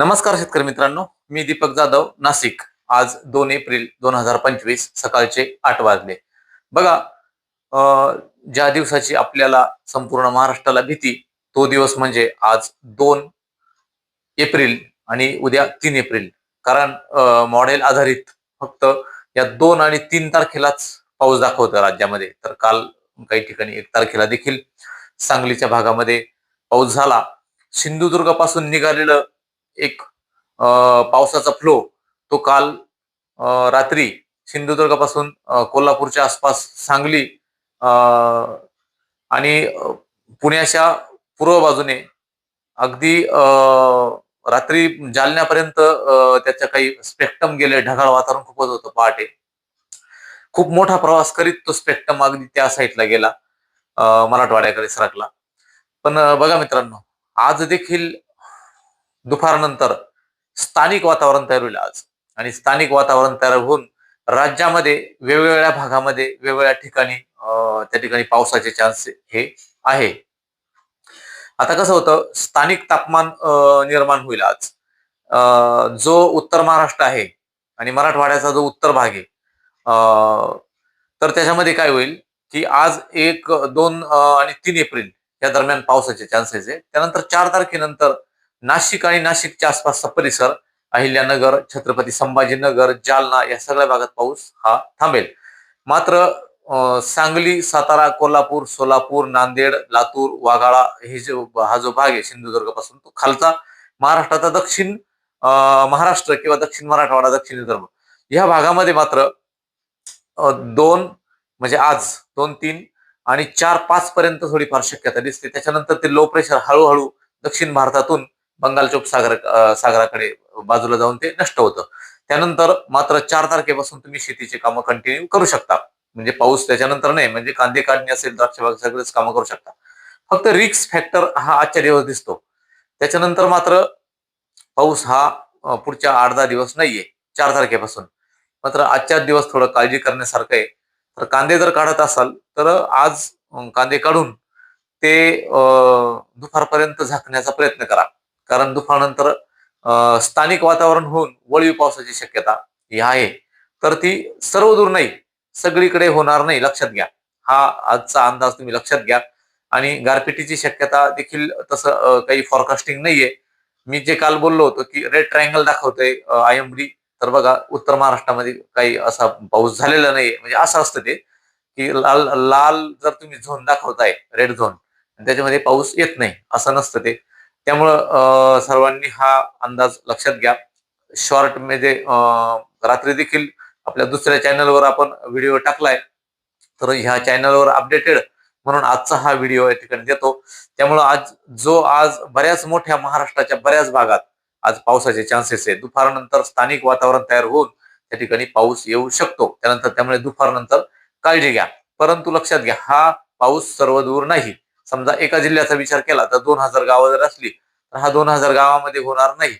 नमस्कार शेतकरी मित्रांनो मी दीपक जाधव नाशिक. आज दोन एप्रिल दोन हजार पंचवीस सकाळचे आठ वाजले. बघा अं, ज्या दिवसाची आपल्याला संपूर्ण महाराष्ट्राला भीती तो दिवस म्हणजे आज दोन एप्रिल आणि उद्या तीन एप्रिल. कारण मॉडेल आधारित फक्त या दोन आणि तीन तारखेलाच पाऊस दाखवतो राज्यामध्ये. तर काल काही ठिकाणी एक तारखेला देखील सांगलीच्या भागामध्ये पाऊस झाला. सिंधुदुर्गापासून निघालेलं एक पावसाचा फ्लो तो काल रात्री सिंधुदुर्गापासून कोल्हापूरच्या आसपास सांगली आणि पुण्याच्या पूर्व बाजूने अगदी रात्री जालन्यापर्यंत त्याच्या काही स्पेक्ट्रम गेले. ढगाळ वातावरण खूपच होतं पहाटे. खूप मोठा प्रवास करीत तो स्पेक्ट्रम अगदी त्या साईडला गेला. मराठवाड्याकडे सरकला. पण बघा मित्रांनो आज देखील दुपारनंतर स्थानिक वातावरण तयार होईल आज. आणि स्थानिक वातावरण तयार होऊन राज्यामध्ये वेगवेगळ्या भागामध्ये वेगवेगळ्या ठिकाणी अं, त्या ठिकाणी पावसाचे चान्स हे आहे. आता कसं होतं स्थानिक तापमान अं, निर्माण होईल आज. अं, जो उत्तर महाराष्ट्र आहे आणि मराठवाड्याचा जो उत्तर भाग आहे अं, तर त्याच्यामध्ये काय होईल की आज एक दोन आणि तीन एप्रिल या दरम्यान पावसाचे चान्सेस आहे. त्यानंतर चार तारखेनंतर नाशिक आणि नाशिकच्या आसपासचा परिसर अहिल्यानगर छत्रपती संभाजीनगर जालना या सगळ्या भागात पाऊस हा थांबेल. मात्र अं, सांगली सातारा कोल्हापूर सोलापूर नांदेड लातूर वाघाळा हे जो हा जो भाग आहे सिंधुदुर्गपासून तो खालचा महाराष्ट्राचा दक्षिण महाराष्ट्र किंवा दक्षिण मराठवाडा दक्षिण विदर्भ. या भागामध्ये मात्र दोन म्हणजे आज दोन तीन आणि चार पाच पर्यंत थोडीफार शक्यता दिसते. त्याच्यानंतर ते लो प्रेशर हळूहळू दक्षिण भारतातून बंगालच्या उपसागर सागराकडे बाजूला जाऊन ते नष्ट होतं. त्यानंतर मात्र चार तारखेपासून तुम्ही शेतीचे कामं कंटिन्यू करू शकता. म्हणजे पाऊस त्याच्यानंतर नाही म्हणजे कांदे काढणी असेल द्राक्ष बाग सगळेच कामं करू शकता. फक्त रिक्स फॅक्टर हा आजच्या दिवस दिसतो. त्याच्यानंतर मात्र पाऊस हा पुढच्या आठ दहा दिवस नाहीये चार तारखेपासून. मात्र आजच्या दिवस थोडं काळजी करण्यासारखं आहे. तर कांदे जर काढत असाल तर आज कांदे काढून ते दुपारपर्यंत झाकण्याचा प्रयत्न करा. कारण दुपारनंतर स्थानिक वातावरण होऊन वळीव पावसाची शक्यता ही आहे. तर ती सर्व दूर नाही सगळीकडे होणार नाही लक्षात घ्या. हा आजचा अंदाज तुम्ही लक्षात घ्या. आणि गारपिटीची शक्यता देखील तसं काही फॉरकास्टिंग नाहीये. मी जे काल बोललो होतो की रेड ट्रायंगल दाखवतोय आय एम डी तर बघा उत्तर महाराष्ट्रामध्ये काही असा पाऊस झालेला नाहीये. म्हणजे असं असतं ते की लाल लाल जर तुम्ही झोन दाखवताय रेड झोन त्याच्यामध्ये पाऊस येत नाही असं नसतं ते. त्यामुळं सर्वांनी हा अंदाज लक्षात घ्या. शॉर्ट म्हणजे अं, रात्री देखील आपल्या दुसऱ्या चॅनलवर आपण व्हिडिओ टाकलाय तर ह्या चॅनलवर अपडेटेड म्हणून आजचा हा व्हिडिओ या ठिकाणी देतो. त्यामुळं आज जो आज बऱ्याच मोठ्या महाराष्ट्राच्या बऱ्याच भागात आज पावसाचे चान्सेस आहे. दुपारनंतर स्थानिक वातावरण तयार होऊन त्या ठिकाणी पाऊस येऊ शकतो. त्यानंतर त्यामुळे दुपारनंतर काळजी घ्या. परंतु लक्षात घ्या हा पाऊस सर्व दूर नाही. समजा एका जिल्ह्याचा विचार केला तर दोन हजार गावं जर असली तर हा दोन हजार गावामध्ये होणार नाही.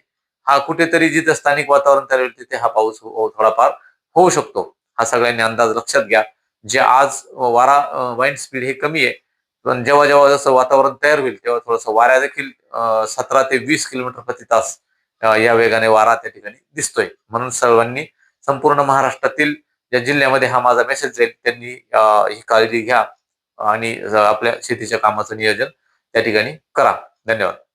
हा कुठेतरी जिथं स्थानिक वातावरण तयार होईल तिथे हा पाऊस हो, हो, थोडाफार होऊ शकतो. हा सगळ्यांनी अंदाज लक्षात घ्या. जे आज वारा वाईन स्पीड हे कमी आहे पण जेव्हा जेव्हा जसं वातावरण तयार होईल तेव्हा थोडंसं वाऱ्या देखील सतरा ते वीस किलोमीटर प्रति तास या वेगाने वारा त्या ठिकाणी दिसतोय. म्हणून सर्वांनी संपूर्ण महाराष्ट्रातील ज्या जिल्ह्यामध्ये हा माझा मेसेज जाईल त्यांनी ही काळजी घ्या. आणि आपल्या शेतीच्या कामाचं नियोजन त्या ठिकाणी करा. धन्यवाद.